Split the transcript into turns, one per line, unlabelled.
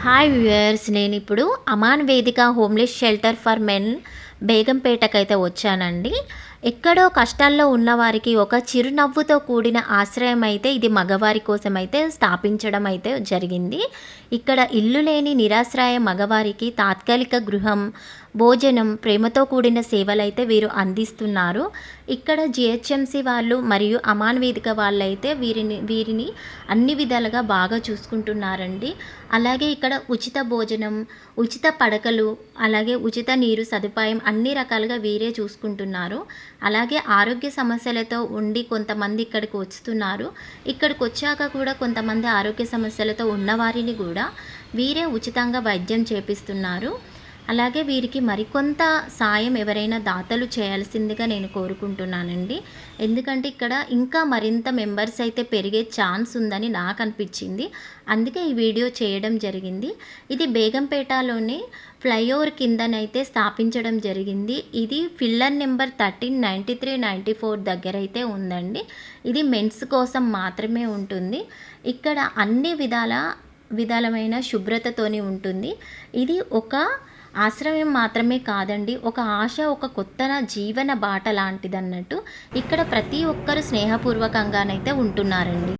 Hi viewers నేను ఇప్పుడు Aman Vedika homeless shelter for men బేగంపేటకైతే వచ్చానండి. ఎక్కడో కష్టాల్లో ఉన్నవారికి ఒక చిరునవ్వుతో కూడిన ఆశ్రయం అయితే ఇది మగవారి కోసం అయితే స్థాపించడం అయితే జరిగింది. ఇక్కడ ఇల్లు లేని నిరాశ్రయ మగవారికి తాత్కాలిక గృహం భోజనం ప్రేమతో కూడిన సేవలైతే వీరు అందిస్తున్నారు. ఇక్కడ జిహెచ్ఎంసి వాళ్ళు మరియు అమాన్ వేదిక వాళ్ళైతే వీరిని వీరిని అన్ని విధాలుగా బాగా చూసుకుంటున్నారండి. అలాగే ఇక్కడ ఉచిత భోజనం ఉచిత పడకలు అలాగే ఉచిత నీరు సదుపాయం అన్ని రకాలుగా వీరే చూసుకుంటున్నారు. అలాగే ఆరోగ్య సమస్యలతో ఉండి కొంతమంది ఇక్కడికి వస్తున్నారు. ఇక్కడికి వచ్చాక కూడా కొంతమంది ఆరోగ్య సమస్యలతో ఉన్నవారిని కూడా వీరే ఉచితంగా వైద్యం చేపిస్తున్నారు. అలాగే వీరికి మరికొంత సాయం ఎవరైనా దాతలు చేయాల్సిందిగా నేను కోరుకుంటున్నానండి. ఎందుకంటే ఇక్కడ ఇంకా మరింత మెంబర్స్ అయితే పెరిగే ఛాన్స్ ఉందని నాకు అనిపించింది. అందుకే ఈ వీడియో చేయడం జరిగింది. ఇది బేగంపేటలోని ఫ్లైఓవర్ కిందనైతే స్థాపించడం జరిగింది. ఇది pillar number thirteen ninety three ninety four దగ్గర అయితే ఉందండి. ఇది మెన్స్ కోసం మాత్రమే ఉంటుంది. ఇక్కడ అన్ని విధాల విధాలమైన శుభ్రతతోని ఉంటుంది. ఇది ఒక ఆశ్రమం మాత్రమే కాదండి ఒక ఆశ ఒక కొత్త జీవన బాట లాంటిదన్నట్టు ఇక్కడ ప్రతి ఒక్కరు స్నేహపూర్వకంగానైతే ఉంటున్నారండి.